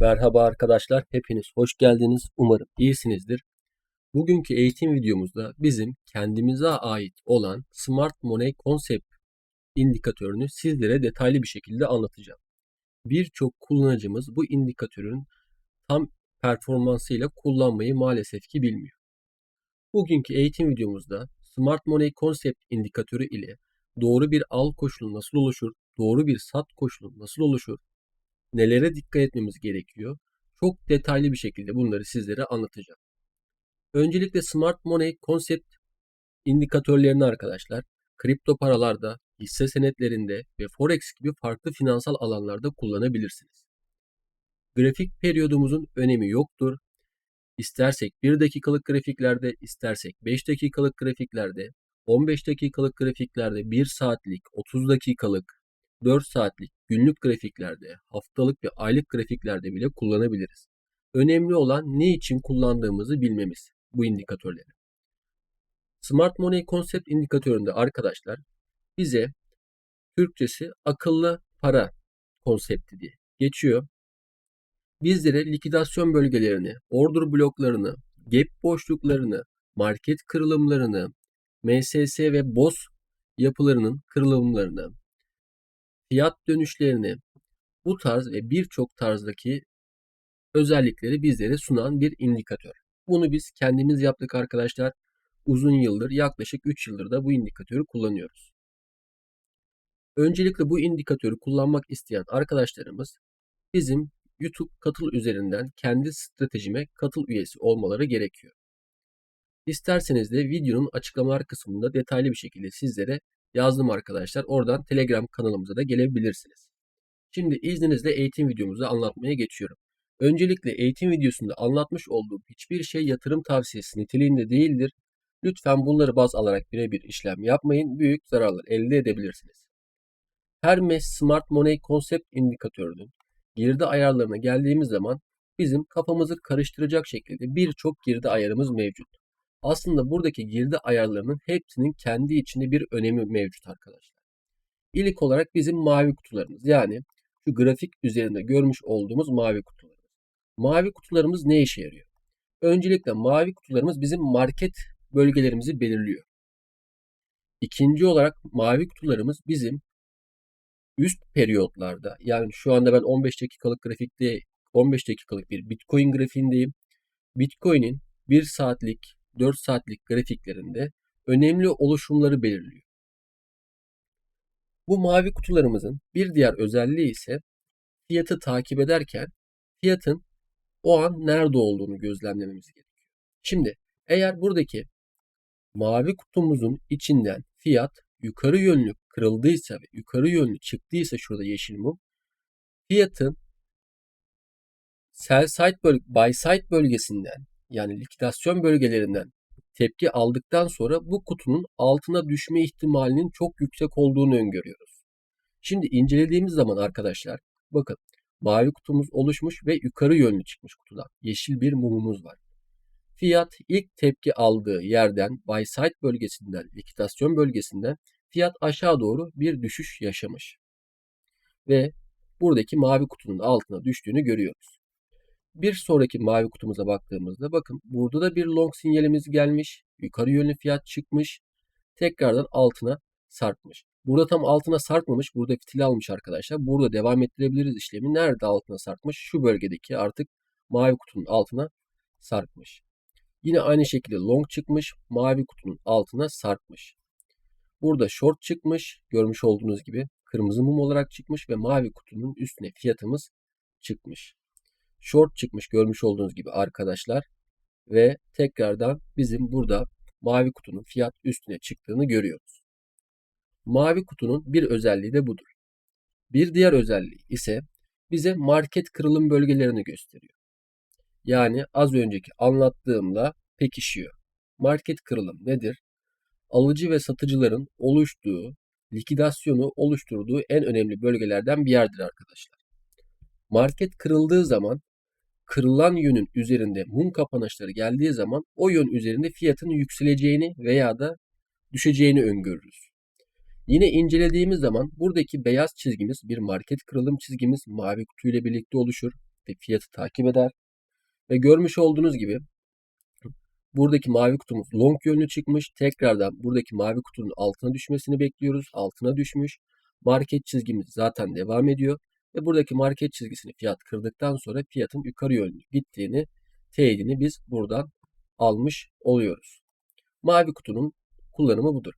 Merhaba arkadaşlar, hepiniz hoş geldiniz. Umarım iyisinizdir. Bugünkü eğitim videomuzda bizim kendimize ait olan Smart Money Concept indikatörünü sizlere detaylı bir şekilde anlatacağım. Birçok kullanıcımız bu indikatörün tam performansıyla kullanmayı maalesef ki bilmiyor. Bugünkü eğitim videomuzda Smart Money Concept indikatörü ile doğru bir al koşulu nasıl oluşur, doğru bir sat koşulu nasıl oluşur, nelere dikkat etmemiz gerekiyor? Çok detaylı bir şekilde bunları sizlere anlatacağım. Öncelikle Smart Money konsept indikatörlerini arkadaşlar kripto paralarda, hisse senetlerinde ve forex gibi farklı finansal alanlarda kullanabilirsiniz. Grafik periyodumuzun önemi yoktur. İstersek 1 dakikalık grafiklerde, istersek 5 dakikalık grafiklerde, 15 dakikalık grafiklerde, 1 saatlik, 30 dakikalık, 4 saatlik günlük grafiklerde, haftalık ve aylık grafiklerde bile kullanabiliriz. Önemli olan ne için kullandığımızı bilmemiz bu indikatörleri. Smart Money Concept indikatöründe arkadaşlar bize Türkçesi akıllı para konsepti diye geçiyor. Bizlere likidasyon bölgelerini, order bloklarını, gap boşluklarını, market kırılımlarını, MSS ve BOS yapılarının kırılımlarını, fiyat dönüşlerini, bu tarz ve birçok tarzdaki özellikleri bizlere sunan bir indikatör. Bunu biz kendimiz yaptık arkadaşlar. Uzun yıldır, yaklaşık 3 yıldır da bu indikatörü kullanıyoruz. Öncelikle bu indikatörü kullanmak isteyen arkadaşlarımız bizim YouTube katıl üzerinden kendi stratejime katıl üyesi olmaları gerekiyor. İsterseniz de videonun açıklamalar kısmında detaylı bir şekilde sizlere yazdım arkadaşlar. Oradan Telegram kanalımıza da gelebilirsiniz. Şimdi izninizle eğitim videomuzu anlatmaya geçiyorum. Öncelikle eğitim videosunda anlatmış olduğum hiçbir şey yatırım tavsiyesi niteliğinde değildir. Lütfen bunları baz alarak birebir işlem yapmayın. Büyük zararlar elde edebilirsiniz. Hermes Smart Money Concept indikatörünün girdi ayarlarına geldiğimiz zaman bizim kafamızı karıştıracak şekilde birçok girdi ayarımız mevcut. Aslında buradaki girdi ayarlarının hepsinin kendi içinde bir önemi mevcut arkadaşlar. İlk olarak bizim mavi kutularımız yani şu grafik üzerinde görmüş olduğumuz mavi kutularımız. Mavi kutularımız ne işe yarıyor? Öncelikle mavi kutularımız bizim market bölgelerimizi belirliyor. İkinci olarak mavi kutularımız bizim üst periyotlarda yani şu anda ben 15 dakikalık grafikte 15 dakikalık bir Bitcoin grafiğindeyim. Bitcoin'in 1 saatlik 4 saatlik grafiklerinde önemli oluşumları belirliyor. Bu mavi kutularımızın bir diğer özelliği ise fiyatı takip ederken fiyatın o an nerede olduğunu gözlemlememiz gerekiyor. Şimdi eğer buradaki mavi kutumuzun içinden fiyat yukarı yönlü kırıldıysa ve yukarı yönlü çıktıysa şurada yeşil mum fiyatın sell side böl buy side bölgesinden yani likidasyon bölgelerinden tepki aldıktan sonra bu kutunun altına düşme ihtimalinin çok yüksek olduğunu öngörüyoruz. Şimdi incelediğimiz zaman arkadaşlar bakın mavi kutumuz oluşmuş ve yukarı yönlü çıkmış kutudan. Yeşil bir mumumuz var. Fiyat ilk tepki aldığı yerden buy side bölgesinden, likidasyon bölgesinden fiyat aşağı doğru bir düşüş yaşamış. Ve buradaki mavi kutunun altına düştüğünü görüyoruz. Bir sonraki mavi kutumuza baktığımızda bakın burada da bir long sinyalimiz gelmiş. Yukarı yönlü fiyat çıkmış. Tekrardan altına sarkmış. Burada tam altına sarkmamış. Burada fitil almış arkadaşlar. Burada devam ettirebiliriz işlemi. Nerede altına sarkmış? Şu bölgedeki artık mavi kutunun altına sarkmış. Yine aynı şekilde long çıkmış. Mavi kutunun altına sarkmış. Burada short çıkmış. Görmüş olduğunuz gibi kırmızı mum olarak çıkmış ve mavi kutunun üstüne fiyatımız çıkmış short çıkmış görmüş olduğunuz gibi arkadaşlar. Ve tekrardan bizim burada mavi kutunun fiyat üstüne çıktığını görüyoruz. Mavi kutunun bir özelliği de budur. Bir diğer özelliği ise bize market kırılım bölgelerini gösteriyor. Yani az önceki anlattığımla pekişiyor. Market kırılım nedir? Alıcı ve satıcıların oluştuğu, likidasyonu oluşturduğu en önemli bölgelerden bir yerdir arkadaşlar. Market kırıldığı zaman kırılan yönün üzerinde mum kapanışları geldiği zaman o yön üzerinde fiyatın yükseleceğini veya da düşeceğini öngörürüz. Yine incelediğimiz zaman buradaki beyaz çizgimiz bir market kırılım çizgimiz mavi kutu ile birlikte oluşur. şekilde fiyatı takip eder. Ve görmüş olduğunuz gibi buradaki mavi kutumuz long yönlü çıkmış. Tekrardan buradaki mavi kutunun altına düşmesini bekliyoruz. Altına düşmüş. Market çizgimiz zaten devam ediyor. Ve buradaki market çizgisini fiyat kırdıktan sonra fiyatın yukarı yönlü gittiğini teyidini biz buradan almış oluyoruz. Mavi kutunun kullanımı budur.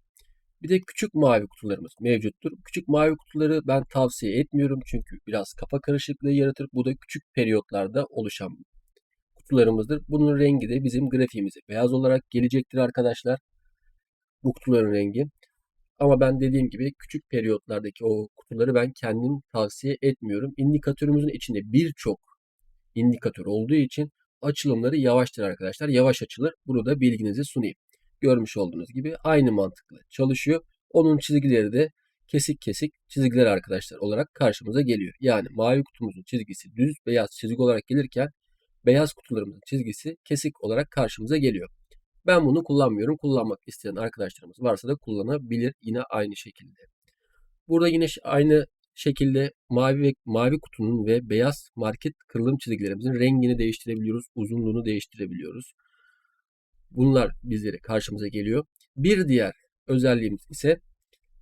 Bir de küçük mavi kutularımız mevcuttur. Küçük mavi kutuları ben tavsiye etmiyorum çünkü biraz kafa karışıklığı yaratır. Bu da küçük periyotlarda oluşan kutularımızdır. Bunun rengi de bizim grafiğimize beyaz olarak gelecektir arkadaşlar. Bu kutuların rengi. Ama ben dediğim gibi küçük periyotlardaki o kutuları ben kendim tavsiye etmiyorum. İndikatörümüzün içinde birçok indikatör olduğu için açılımları yavaştır arkadaşlar. Yavaş açılır. Bunu da bilginizi sunayım. Görmüş olduğunuz gibi aynı mantıkla çalışıyor. Onun çizgileri de kesik kesik çizgiler arkadaşlar olarak karşımıza geliyor. Yani mavi kutumuzun çizgisi düz beyaz çizgi olarak gelirken beyaz kutularımızın çizgisi kesik olarak karşımıza geliyor. Ben bunu kullanmıyorum. Kullanmak isteyen arkadaşlarımız varsa da kullanabilir yine aynı şekilde. Burada yine aynı şekilde mavi ve mavi kutunun ve beyaz market kırılım çizgilerimizin rengini değiştirebiliyoruz, uzunluğunu değiştirebiliyoruz. Bunlar bizlere karşımıza geliyor. Bir diğer özelliğimiz ise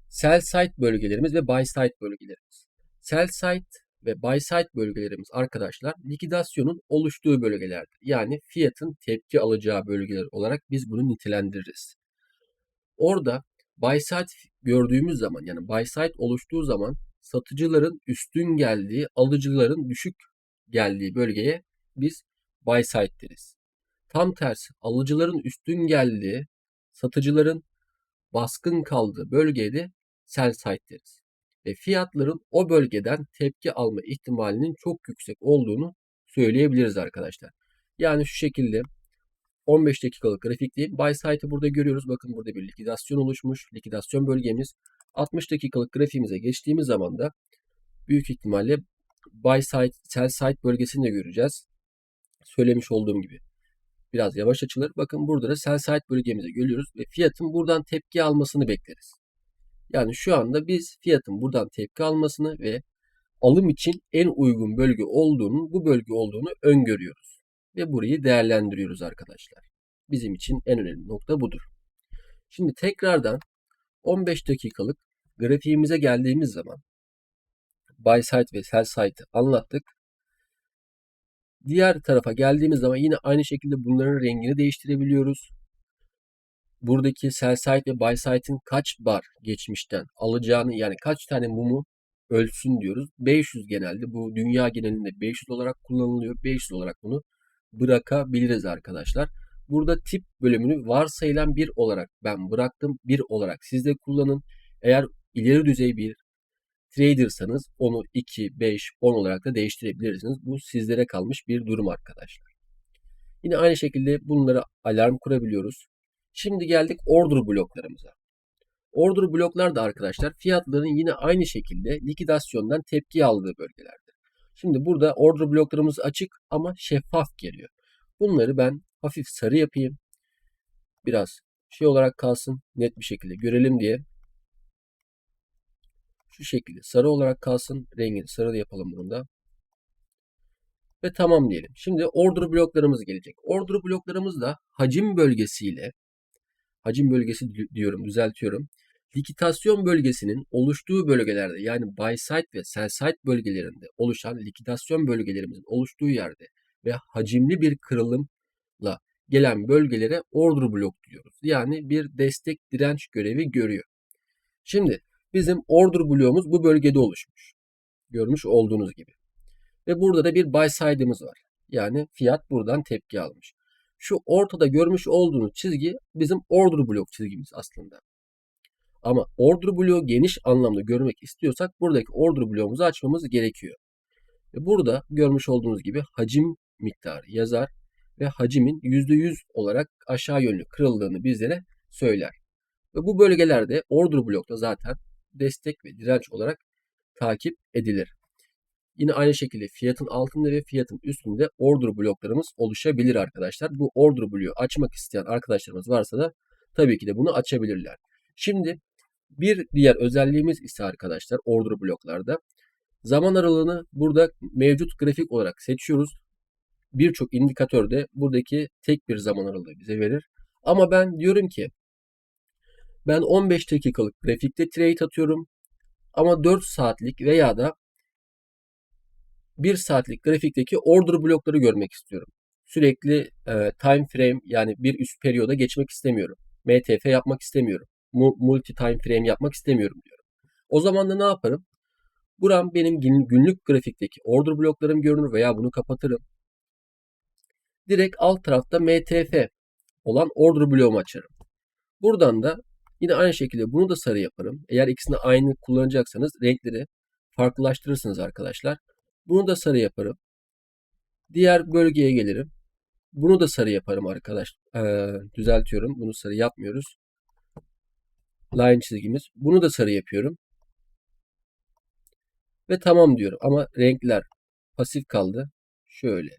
sell site bölgelerimiz ve buy site bölgelerimiz. Sell site ve buy site bölgelerimiz arkadaşlar likidasyonun oluştuğu bölgelerdir. Yani fiyatın tepki alacağı bölgeler olarak biz bunu nitelendiririz. Orada buy site gördüğümüz zaman yani buy site oluştuğu zaman satıcıların üstün geldiği, alıcıların düşük geldiği bölgeye biz buy site deriz. Tam tersi alıcıların üstün geldiği, satıcıların baskın kaldığı bölgeye de sell site deriz. Ve fiyatların o bölgeden tepki alma ihtimalinin çok yüksek olduğunu söyleyebiliriz arkadaşlar. Yani şu şekilde 15 dakikalık grafikteyim. Buy site'ı burada görüyoruz. Bakın burada bir likidasyon oluşmuş. Likidasyon bölgemiz. 60 dakikalık grafiğimize geçtiğimiz zaman da büyük ihtimalle buy site, sell site bölgesini de göreceğiz. Söylemiş olduğum gibi biraz yavaş açılır. Bakın burada da sell side bölgemize görüyoruz ve fiyatın buradan tepki almasını bekleriz. Yani şu anda biz fiyatın buradan tepki almasını ve alım için en uygun bölge olduğunu, bu bölge olduğunu öngörüyoruz. Ve burayı değerlendiriyoruz arkadaşlar. Bizim için en önemli nokta budur. Şimdi tekrardan 15 dakikalık grafiğimize geldiğimiz zaman buy side ve sell side'ı anlattık. Diğer tarafa geldiğimiz zaman yine aynı şekilde bunların rengini değiştirebiliyoruz. Buradaki sell side ve buy side'in kaç bar geçmişten alacağını yani kaç tane mumu ölçsün diyoruz. 500 genelde bu dünya genelinde 500 olarak kullanılıyor. 500 olarak bunu bırakabiliriz arkadaşlar. Burada tip bölümünü varsayılan bir olarak ben bıraktım. Bir olarak siz de kullanın. Eğer ileri düzey bir tradersanız onu 2, 5, 10 olarak da değiştirebilirsiniz. Bu sizlere kalmış bir durum arkadaşlar. Yine aynı şekilde bunlara alarm kurabiliyoruz. Şimdi geldik order bloklarımıza. Order bloklar da arkadaşlar fiyatların yine aynı şekilde likidasyondan tepki aldığı bölgelerdir. Şimdi burada order bloklarımız açık ama şeffaf geliyor. Bunları ben hafif sarı yapayım. Biraz şey olarak kalsın net bir şekilde görelim diye şu şekilde sarı olarak kalsın. Rengini sarı da yapalım bunu da. Ve tamam diyelim. Şimdi order bloklarımız gelecek. Order bloklarımız da hacim bölgesiyle hacim bölgesi diyorum düzeltiyorum. Likitasyon bölgesinin oluştuğu bölgelerde yani buy side ve sell side bölgelerinde oluşan likidasyon bölgelerimizin oluştuğu yerde ve hacimli bir kırılımla gelen bölgelere order blok diyoruz. Yani bir destek direnç görevi görüyor. Şimdi Bizim order bloğumuz bu bölgede oluşmuş. Görmüş olduğunuz gibi. Ve burada da bir buy side'ımız var. Yani fiyat buradan tepki almış. Şu ortada görmüş olduğunuz çizgi bizim order blok çizgimiz aslında. Ama order bloğu geniş anlamda görmek istiyorsak buradaki order bloğumuzu açmamız gerekiyor. Burada görmüş olduğunuz gibi hacim miktarı yazar ve hacimin %100 olarak aşağı yönlü kırıldığını bizlere söyler. Ve bu bölgelerde order blokta zaten destek ve direnç olarak takip edilir. Yine aynı şekilde fiyatın altında ve fiyatın üstünde order bloklarımız oluşabilir arkadaşlar. Bu order bloğu açmak isteyen arkadaşlarımız varsa da tabii ki de bunu açabilirler. Şimdi bir diğer özelliğimiz ise arkadaşlar order bloklarda Zaman aralığını burada mevcut grafik olarak seçiyoruz. Birçok indikatör de buradaki tek bir zaman aralığı bize verir. Ama ben diyorum ki ben 15 dakikalık grafikte trade atıyorum. Ama 4 saatlik veya da 1 saatlik grafikteki order blokları görmek istiyorum. Sürekli e, time frame yani bir üst periyoda geçmek istemiyorum. MTF yapmak istemiyorum. Multi time frame yapmak istemiyorum diyorum. O zaman da ne yaparım? Buram benim günlük grafikteki order bloklarım görünür veya bunu kapatırım. Direkt alt tarafta MTF olan order bloğumu açarım. Buradan da yine aynı şekilde bunu da sarı yaparım. Eğer ikisini aynı kullanacaksanız renkleri farklılaştırırsınız arkadaşlar. Bunu da sarı yaparım. Diğer bölgeye gelirim. Bunu da sarı yaparım arkadaş. Ee, düzeltiyorum. Bunu sarı yapmıyoruz. Line çizgimiz. Bunu da sarı yapıyorum. Ve tamam diyorum. Ama renkler pasif kaldı. Şöyle.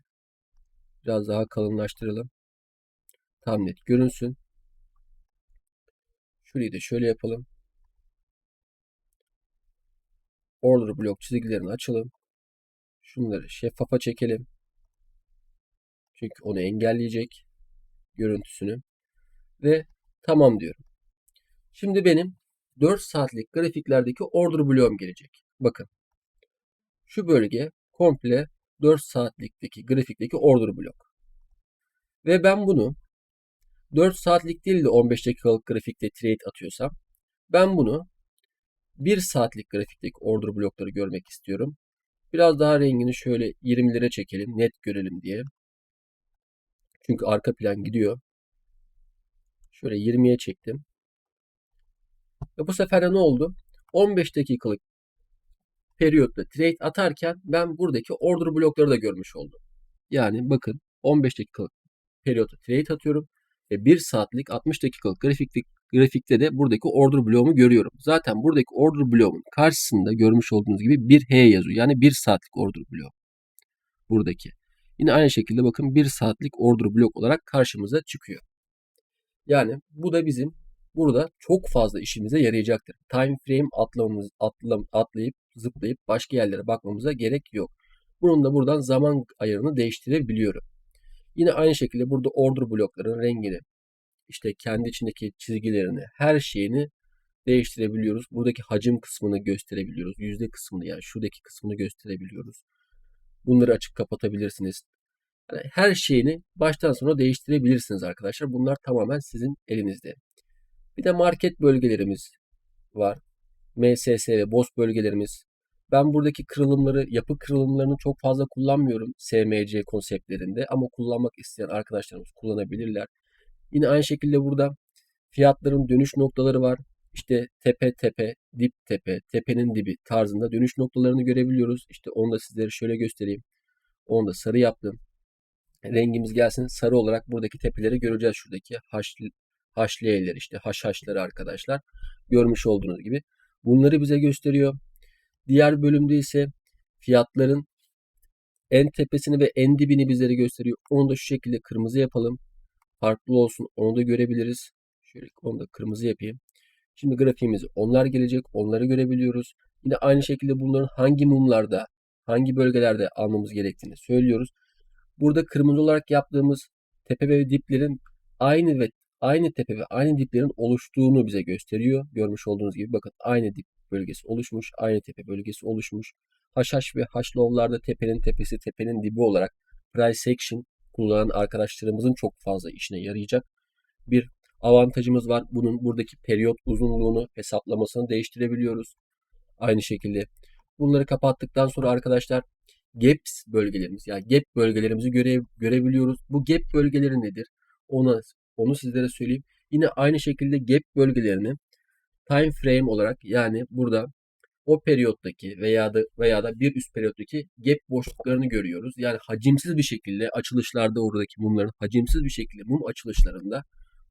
Biraz daha kalınlaştıralım. Tam net görünsün. Şurayı da şöyle yapalım. Order blok çizgilerini açalım. Şunları şeffafa çekelim. Çünkü onu engelleyecek görüntüsünü. Ve tamam diyorum. Şimdi benim 4 saatlik grafiklerdeki order bloğum gelecek. Bakın. Şu bölge komple 4 saatlikteki grafikteki order blok. Ve ben bunu 4 saatlik değil de 15 dakikalık grafikte trade atıyorsam ben bunu 1 saatlik grafikteki order blokları görmek istiyorum. Biraz daha rengini şöyle 20'lere çekelim net görelim diye. Çünkü arka plan gidiyor. Şöyle 20'ye çektim. Ve bu sefer de ne oldu? 15 dakikalık periyotta trade atarken ben buradaki order blokları da görmüş oldum. Yani bakın 15 dakikalık periyotta trade atıyorum ve 1 saatlik 60 dakikalık grafikte, grafikte de buradaki order bloğumu görüyorum. Zaten buradaki order bloğumun karşısında görmüş olduğunuz gibi 1H yazıyor. Yani 1 saatlik order bloğu. Buradaki. Yine aynı şekilde bakın 1 saatlik order blok olarak karşımıza çıkıyor. Yani bu da bizim burada çok fazla işimize yarayacaktır. Time frame atlamamız, atlam, atlayıp zıplayıp başka yerlere bakmamıza gerek yok. Bunun da buradan zaman ayarını değiştirebiliyorum. Yine aynı şekilde burada order blokların rengini, işte kendi içindeki çizgilerini, her şeyini değiştirebiliyoruz. Buradaki hacim kısmını gösterebiliyoruz. Yüzde kısmını yani şuradaki kısmını gösterebiliyoruz. Bunları açıp kapatabilirsiniz. Yani her şeyini baştan sona değiştirebilirsiniz arkadaşlar. Bunlar tamamen sizin elinizde. Bir de market bölgelerimiz var. MSS ve BOS bölgelerimiz. Ben buradaki kırılımları, yapı kırılımlarını çok fazla kullanmıyorum SMC konseptlerinde ama kullanmak isteyen arkadaşlarımız kullanabilirler. Yine aynı şekilde burada fiyatların dönüş noktaları var. İşte tepe tepe, dip tepe, tepenin dibi tarzında dönüş noktalarını görebiliyoruz. İşte onu da sizlere şöyle göstereyim. Onu da sarı yaptım. Rengimiz gelsin. Sarı olarak buradaki tepeleri göreceğiz şuradaki haş, haşliyeler işte haş haşları arkadaşlar. Görmüş olduğunuz gibi. Bunları bize gösteriyor. Diğer bölümde ise fiyatların en tepesini ve en dibini bizlere gösteriyor. Onu da şu şekilde kırmızı yapalım. Farklı olsun. Onu da görebiliriz. Şöyle onu da kırmızı yapayım. Şimdi grafiğimiz onlar gelecek. Onları görebiliyoruz. Yine aynı şekilde bunların hangi mumlarda, hangi bölgelerde almamız gerektiğini söylüyoruz. Burada kırmızı olarak yaptığımız tepe ve diplerin aynı ve aynı tepe ve aynı diplerin oluştuğunu bize gösteriyor. Görmüş olduğunuz gibi bakın aynı dip bölgesi oluşmuş, aynı tepe bölgesi oluşmuş. Haşhaş ve haşlovlarda tepenin tepesi, tepenin dibi olarak price kullanan arkadaşlarımızın çok fazla işine yarayacak bir avantajımız var. Bunun buradaki periyot uzunluğunu hesaplamasını değiştirebiliyoruz. Aynı şekilde bunları kapattıktan sonra arkadaşlar gaps bölgelerimiz yani gap bölgelerimizi göre, görebiliyoruz. Bu gap bölgeleri nedir? Onu, onu sizlere söyleyeyim. Yine aynı şekilde gap bölgelerini time frame olarak yani burada o periyottaki veya da veya da bir üst periyottaki gap boşluklarını görüyoruz. Yani hacimsiz bir şekilde açılışlarda oradaki mumların hacimsiz bir şekilde mum açılışlarında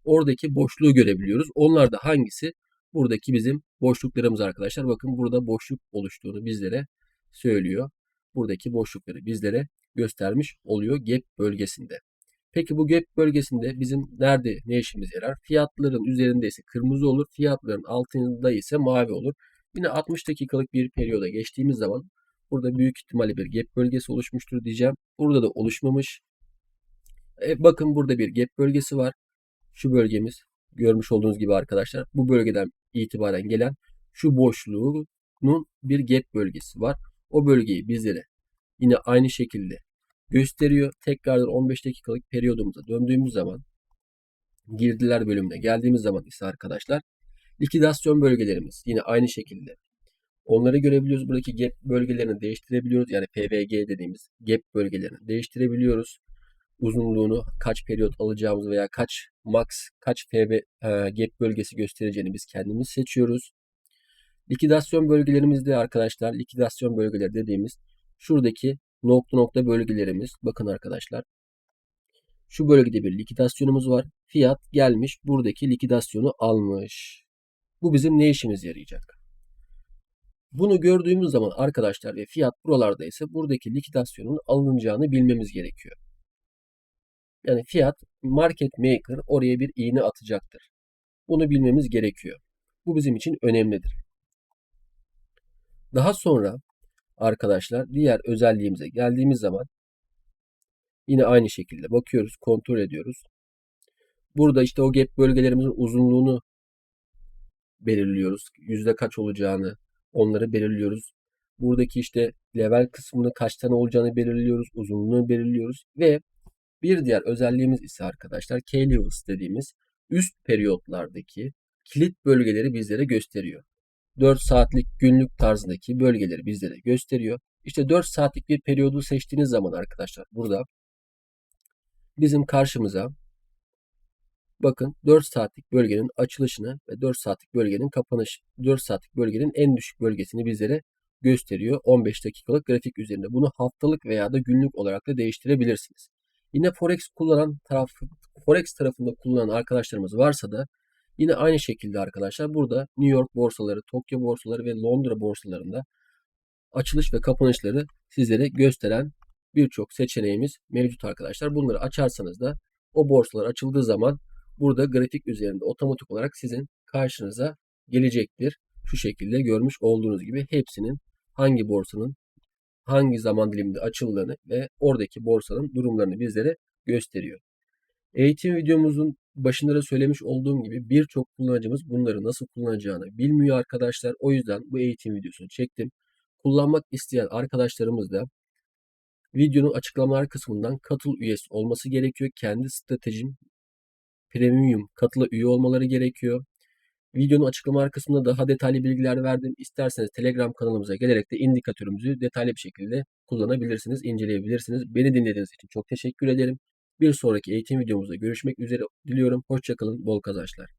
oradaki boşluğu görebiliyoruz. Onlar da hangisi? Buradaki bizim boşluklarımız arkadaşlar. Bakın burada boşluk oluştuğunu bizlere söylüyor. Buradaki boşlukları bizlere göstermiş oluyor gap bölgesinde. Peki bu gap bölgesinde bizim nerede ne işimiz yarar? Fiyatların üzerinde ise kırmızı olur. Fiyatların altında ise mavi olur. Yine 60 dakikalık bir periyoda geçtiğimiz zaman Burada büyük ihtimalle bir gap bölgesi oluşmuştur diyeceğim. Burada da oluşmamış. E, bakın burada bir gap bölgesi var. Şu bölgemiz görmüş olduğunuz gibi arkadaşlar bu bölgeden itibaren gelen şu boşluğunun bir gap bölgesi var. O bölgeyi bizlere yine aynı şekilde gösteriyor. Tekrardan 15 dakikalık periyodumuza döndüğümüz zaman girdiler bölümüne geldiğimiz zaman ise arkadaşlar likidasyon bölgelerimiz yine aynı şekilde onları görebiliyoruz. Buradaki gap bölgelerini değiştirebiliyoruz. Yani PVG dediğimiz gap bölgelerini değiştirebiliyoruz. Uzunluğunu kaç periyot alacağımızı veya kaç max, kaç FB e, gap bölgesi göstereceğini biz kendimiz seçiyoruz. Likidasyon bölgelerimizde arkadaşlar likidasyon bölgeleri dediğimiz şuradaki nokta nokta bölgelerimiz. Bakın arkadaşlar. Şu bölgede bir likidasyonumuz var. Fiyat gelmiş buradaki likidasyonu almış. Bu bizim ne işimiz yarayacak? Bunu gördüğümüz zaman arkadaşlar ve fiyat buralarda ise buradaki likidasyonun alınacağını bilmemiz gerekiyor. Yani fiyat market maker oraya bir iğne atacaktır. Bunu bilmemiz gerekiyor. Bu bizim için önemlidir. Daha sonra arkadaşlar diğer özelliğimize geldiğimiz zaman yine aynı şekilde bakıyoruz, kontrol ediyoruz. Burada işte o gap bölgelerimizin uzunluğunu belirliyoruz. Yüzde kaç olacağını onları belirliyoruz. Buradaki işte level kısmını kaç tane olacağını belirliyoruz. Uzunluğunu belirliyoruz ve bir diğer özelliğimiz ise arkadaşlar K-levels dediğimiz üst periyotlardaki kilit bölgeleri bizlere gösteriyor. 4 saatlik günlük tarzındaki bölgeleri bizlere gösteriyor. İşte 4 saatlik bir periyodu seçtiğiniz zaman arkadaşlar burada bizim karşımıza bakın 4 saatlik bölgenin açılışını ve 4 saatlik bölgenin kapanış 4 saatlik bölgenin en düşük bölgesini bizlere gösteriyor 15 dakikalık grafik üzerinde. Bunu haftalık veya da günlük olarak da değiştirebilirsiniz. Yine Forex kullanan taraf Forex tarafında kullanan arkadaşlarımız varsa da yine aynı şekilde arkadaşlar burada New York borsaları, Tokyo borsaları ve Londra borsalarında açılış ve kapanışları sizlere gösteren birçok seçeneğimiz mevcut arkadaşlar. Bunları açarsanız da o borsalar açıldığı zaman burada grafik üzerinde otomatik olarak sizin karşınıza gelecektir. Şu şekilde görmüş olduğunuz gibi hepsinin hangi borsanın hangi zaman diliminde açıldığını ve oradaki borsanın durumlarını bizlere gösteriyor. Eğitim videomuzun başında da söylemiş olduğum gibi birçok kullanıcımız bunları nasıl kullanacağını bilmiyor arkadaşlar. O yüzden bu eğitim videosunu çektim. Kullanmak isteyen arkadaşlarımız da videonun açıklamalar kısmından katıl üyesi olması gerekiyor. Kendi stratejim premium katıla üye olmaları gerekiyor. Videonun açıklamalar kısmında daha detaylı bilgiler verdim. İsterseniz Telegram kanalımıza gelerek de indikatörümüzü detaylı bir şekilde kullanabilirsiniz, inceleyebilirsiniz. Beni dinlediğiniz için çok teşekkür ederim. Bir sonraki eğitim videomuzda görüşmek üzere diliyorum. Hoşçakalın, bol kazançlar.